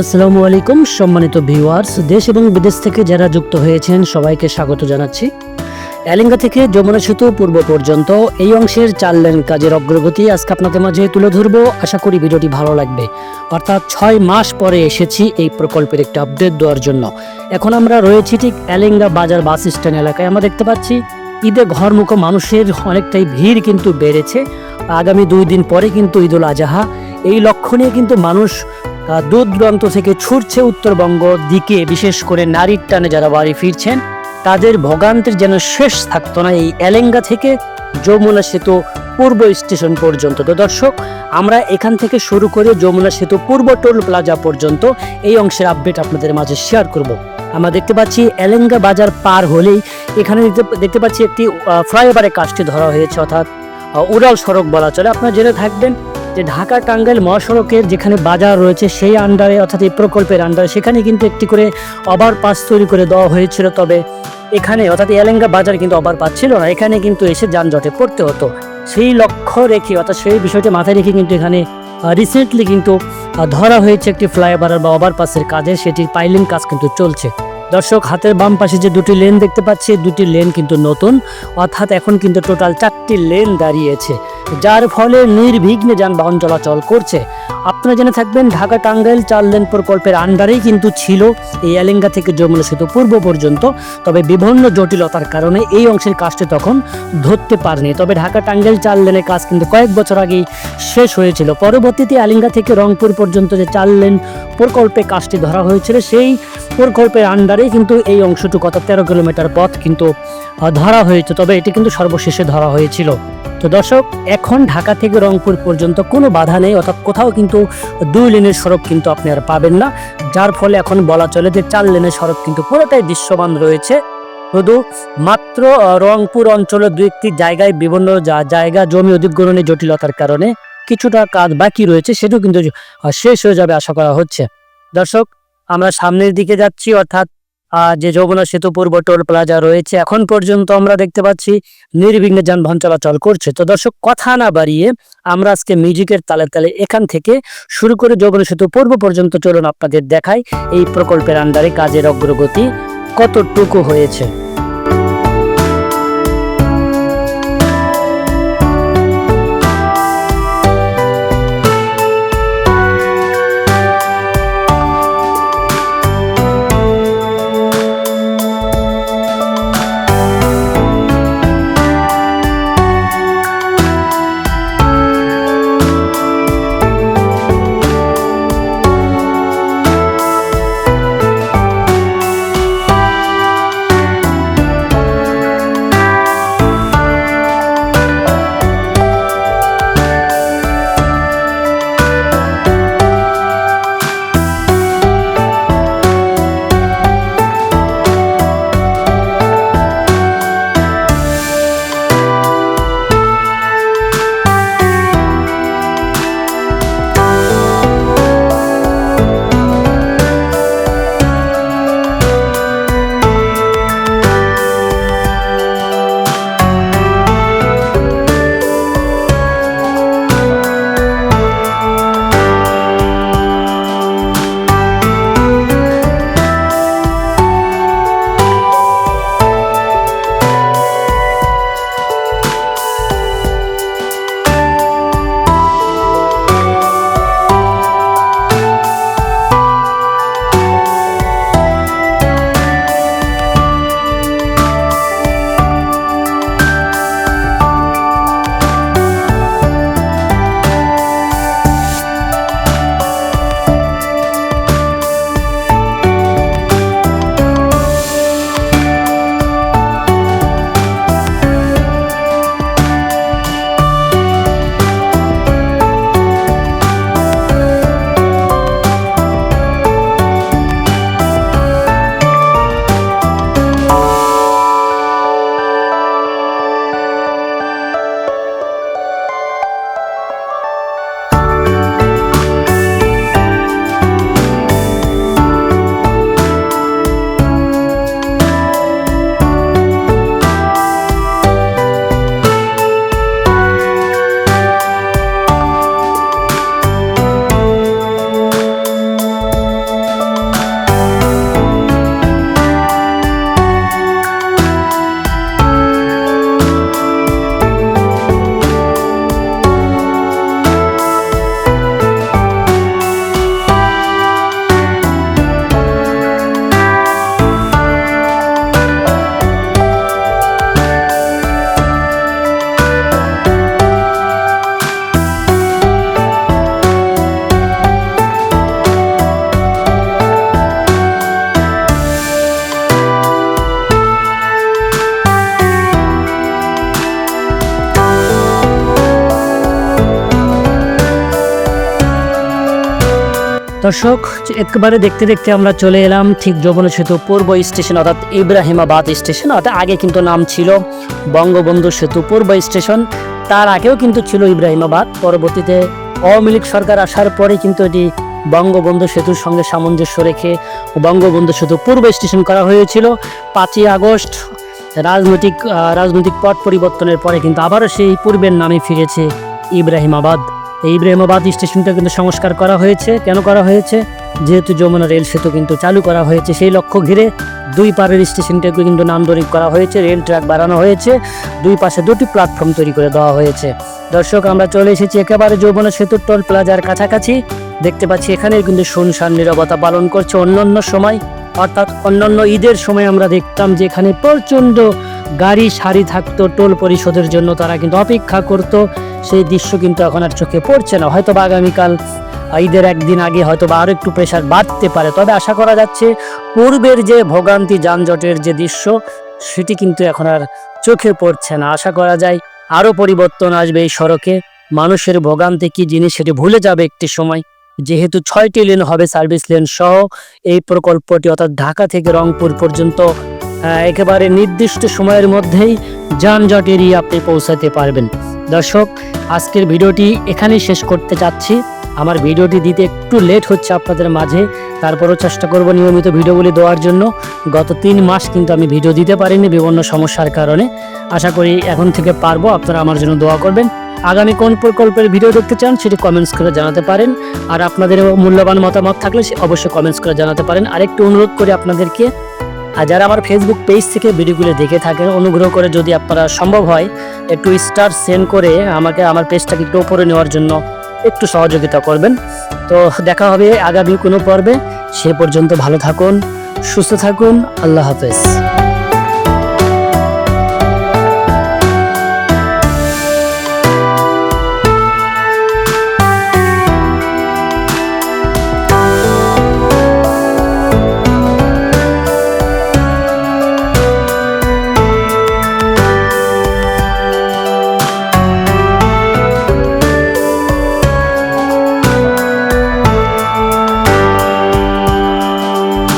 আসসালামু আলাইকুম, সম্মানিত ভিউয়ার্স, দেশ এবং বিদেশ থেকে যারা যুক্ত হয়েছেন, সবাইকে স্বাগত জানাচ্ছি। এলিঙ্গা থেকে যমুনা সেতু পূর্ব পর্যন্ত এই অংশের চার লেন কাজের অগ্রগতি আজকে আপনাদের মাঝে তুলে ধরবো। আশা করি ভিডিওটি ভালো লাগবে। অর্থাৎ ছয় মাস পরে এসেছি এই প্রকল্পের একটা আপডেট দেওয়ার জন্য। এখন আমরা রয়েছি ঠিক এলেঙ্গা বাজার বাস স্ট্যান্ড এলাকায়। আমরা দেখতে পাচ্ছি, ঈদে ঘরমুখো মানুষের অনেকটাই ভিড় কিন্তু বেড়েছে। আগামী দুই দিন পরে কিন্তু ঈদুল আজহা। এই লক্ষ্য নিয়ে কিন্তু মানুষ দূর দূরান্ত থেকে ছুটছে উত্তরবঙ্গ দিকে। বিশেষ করে নারীর টানে যারা বাড়ি ফিরছেন, তাদের ভোগান্তির যেন শেষ থাকতো না এই এলেঙ্গা থেকে যমুনা সেতু পূর্ব স্টেশন পর্যন্ত। তো দর্শক, আমরা এখান থেকে শুরু করে যমুনা সেতু পূর্ব টোল প্লাজা পর্যন্ত এই অংশের আপডেট আপনাদের মাঝে শেয়ার করব। আমরা দেখতে পাচ্ছি এলেঙ্গা বাজার পার হলেই এখানে দেখতে পাচ্ছি একটি ফ্লাইওভারের কাজটি ধরা হয়েছে, অর্থাৎ উড়াল সড়ক বলা চলে। আপনারা জেনে থাকবেন যে ঢাকা টাঙ্গাইল মহাসড়কের যেখানে বাজার রয়েছে, সেই আন্ডারে অর্থাৎ এই প্রকল্পের আন্ডারে সেখানে কিন্তু একটি করে ওভারপাস তৈরি করে দেওয়া হয়েছিল। তবে এখানে অর্থাৎ এলেঙ্গা বাজার কিন্তু ওভারপাস ছিল না। এখানে কিন্তু এসে যানজটে পড়তে হতো। সেই লক্ষ্য রেখে অর্থাৎ সেই বিষয়টি মাথায় রেখে কিন্তু এখানে রিসেন্টলি কিন্তু ধরা হয়েছে একটি ফ্লাইওভার বা ওভারপাসের কাজে। সেটির পাইলিং কাজ কিন্তু চলছে। দর্শক, হাতের বাম পাশে যে দুটি লেন দেখতে পাচ্ছি দুটি লেন কিন্তু নতুন। অর্থাৎ এখন কিন্তু টোটাল চারটি লেন দাঁড়িয়েছে। যার ফলে নির্বিঘ্নে যানবাহন চলাচল করছে। আপনারা জেনে থাকবেন, ঢাকা টাঙ্গাইল চার লেন প্রকল্পের আন্ডারেই কিন্তু ছিল এই এলেঙ্গা থেকে যমুনা সেতু পূর্ব পর্যন্ত। তবে বিভিন্ন জটিলতার কারণে এই অংশের কাজটি তখন ধরতে পারেনি। তবে ঢাকা টাঙ্গাইল চার লেনের কাজ কিন্তু কয়েক বছর আগেই শেষ হয়েছিল। পরবর্তীতে আলিঙ্গা থেকে রংপুর পর্যন্ত যে চার লেন প্রকল্পে কাজটি ধরা হয়েছিল, সেই প্রকল্পের আন্ডারেই কিন্তু এই অংশটুকু অর্থাৎ তেরো কিলোমিটার পথ কিন্তু ধরা হয়েছে। তবে এটি কিন্তু সর্বশেষে ধরা হয়েছিল। তো দর্শক, এখন ঢাকা থেকে রংপুর পর্যন্ত কোনো বাধা নেই, অর্থাৎ কোথাও কিন্তু দুই লেনের সড়ক কিন্তু আপনি আর পাবেন না। যার ফলে এখন বলা চলে যে চার লেনের সড়ক কিন্তু পুরোটাই দৃশ্যমান রয়েছে। শুধু মাত্র রংপুর অঞ্চলের দু একটি জায়গায় বিভিন্ন জায়গা জমি অধিগ্রহণের জটিলতার কারণে কিছুটা কাজ বাকি রয়েছে, সেটাও কিন্তু শেষ হয়ে যাবে আশা করা হচ্ছে। দর্শক, আমরা সামনের দিকে যাচ্ছি, অর্থাৎ যে যমুনা সেতু পূর্ব টোল প্লাজা রয়েছে, এখন পর্যন্ত আমরা দেখতে পাচ্ছি নির্বিঘ্নে যানবাহন চলাচল করছে। তো দর্শক, কথা না বাড়িয়ে আমরা আজকে মিউজিকের তালে তালে এখান থেকে শুরু করে যমুনা সেতু পূর্ব পর্যন্ত চলুন আপনাদের দেখাই এই প্রকল্পের আন্ডারে কাজের অগ্রগতি কতটুকু হয়েছে। দর্শক, একেবারে দেখতে দেখতে আমরা চলে এলাম ঠিক যমুনা সেতু পূর্ব স্টেশন, অর্থাৎ ইব্রাহিমাবাদ স্টেশন। অর্থাৎ আগে কিন্তু নাম ছিল বঙ্গবন্ধু সেতু পূর্ব স্টেশন, তার আগেও কিন্তু ছিল ইব্রাহিমাবাদ। পরবর্তীতে আওয়ামী লীগ সরকার আসার পরে কিন্তু এটি বঙ্গবন্ধু সেতুর সঙ্গে সামঞ্জস্য রেখে বঙ্গবন্ধু সেতু পূর্ব স্টেশন করা হয়েছিল। পাঁচই আগস্ট, রাজনৈতিক রাজনৈতিক পট পরিবর্তনের পরে কিন্তু আবারও সেই পূর্বের নামে ফিরেছে ইব্রাহিমাবাদ। এই ইব্রাহিমাবাদ স্টেশনটা কিন্তু সংস্কার করা হয়েছে। কেন করা হয়েছে? যেহেতু যমুনা রেল সেতু কিন্তু চালু করা হয়েছে, সেই লক্ষ্য ঘিরে দুই পারের স্টেশনটাকে কিন্তু নান্দনিক করা হয়েছে, রেল ট্র্যাক বাড়ানো হয়েছে, দুই পাশে দুটি প্ল্যাটফর্ম তৈরি করে দেওয়া হয়েছে। দর্শক, আমরা চলে এসেছি একেবারে যমুনা সেতুর টোল প্লাজার কাছাকাছি। দেখতে পাচ্ছি এখানে কিন্তু শুনশান নিরবতা পালন করছে অন্যান্য সময়। অর্থাৎ অন্যান্য ঈদের সময় আমরা দেখতাম যে এখানে প্রচণ্ড গাড়ি সারি থাকতো, টোল পরিশোধের জন্য তারা কিন্তু অপেক্ষা করত। সেই দৃশ্য কিন্তু এখন আর চোখে পড়ছে না। হয়তো বা আগামীকাল, ঈদের একদিন আগে হয়তো বা আরও একটু প্রেশার বাড়তে পারে। তবে আশা করা যাচ্ছে, পূর্বের যে ভোগান্তি যানজটের যে দৃশ্য, সেটি কিন্তু এখন আর চোখে পড়ছে না। আশা করা যায় আরও পরিবর্তন আসবে এই সড়কে। মানুষের ভোগান্তি কি জিনিস সেটি ভুলে যাবে একটি সময়। যেহেতু ছয়টি লেন হবে সার্ভিস লেন সহ, এই প্রকল্পটি অর্থাৎ ঢাকা থেকে রংপুর পর্যন্ত একেবারে নির্দিষ্ট সময়ের মধ্যেই যানজট এড়িয়ে আপনি পৌঁছাতে পারবেন। দর্শক, আজকের ভিডিওটি এখানেই শেষ করতে চাচ্ছি। আমার ভিডিওটি দিতে একটু লেট হচ্ছে আপনাদের মাঝে, তারপরও চেষ্টা করব নিয়মিত ভিডিওগুলি দেওয়ার জন্য। গত তিন মাস কিন্তু আমি ভিডিও দিতে পারিনি বিভিন্ন সমস্যার কারণে। আশা করি এখন থেকে পারব, আপনারা আমার জন্য দোয়া করবেন। আগামী কোন প্রকল্পের ভিডিও দেখতে চান সেটি কমেন্টস করে জানাতে পারেন। আর আপনাদের মূল্যবান মতামত থাকলে অবশ্যই কমেন্টস করে জানাতে পারেন। আরেকটু অনুরোধ করি আপনাদেরকে আর যারা আমার ফেসবুক পেজ থেকে ভিডিওগুলো দেখে থাকেন, অনুগ্রহ করে যদি আপনারা সম্ভব হয়, একটু স্টার সেন্ড করে আমাকে আমার পেজটাকে একটু ওপরে নেওয়ার জন্য একটু সহযোগিতা করবেন। তো দেখা হবে আগামী কোনো পর্বে, সে পর্যন্ত ভালো থাকুন, সুস্থ থাকুন, আল্লাহ হাফেজ।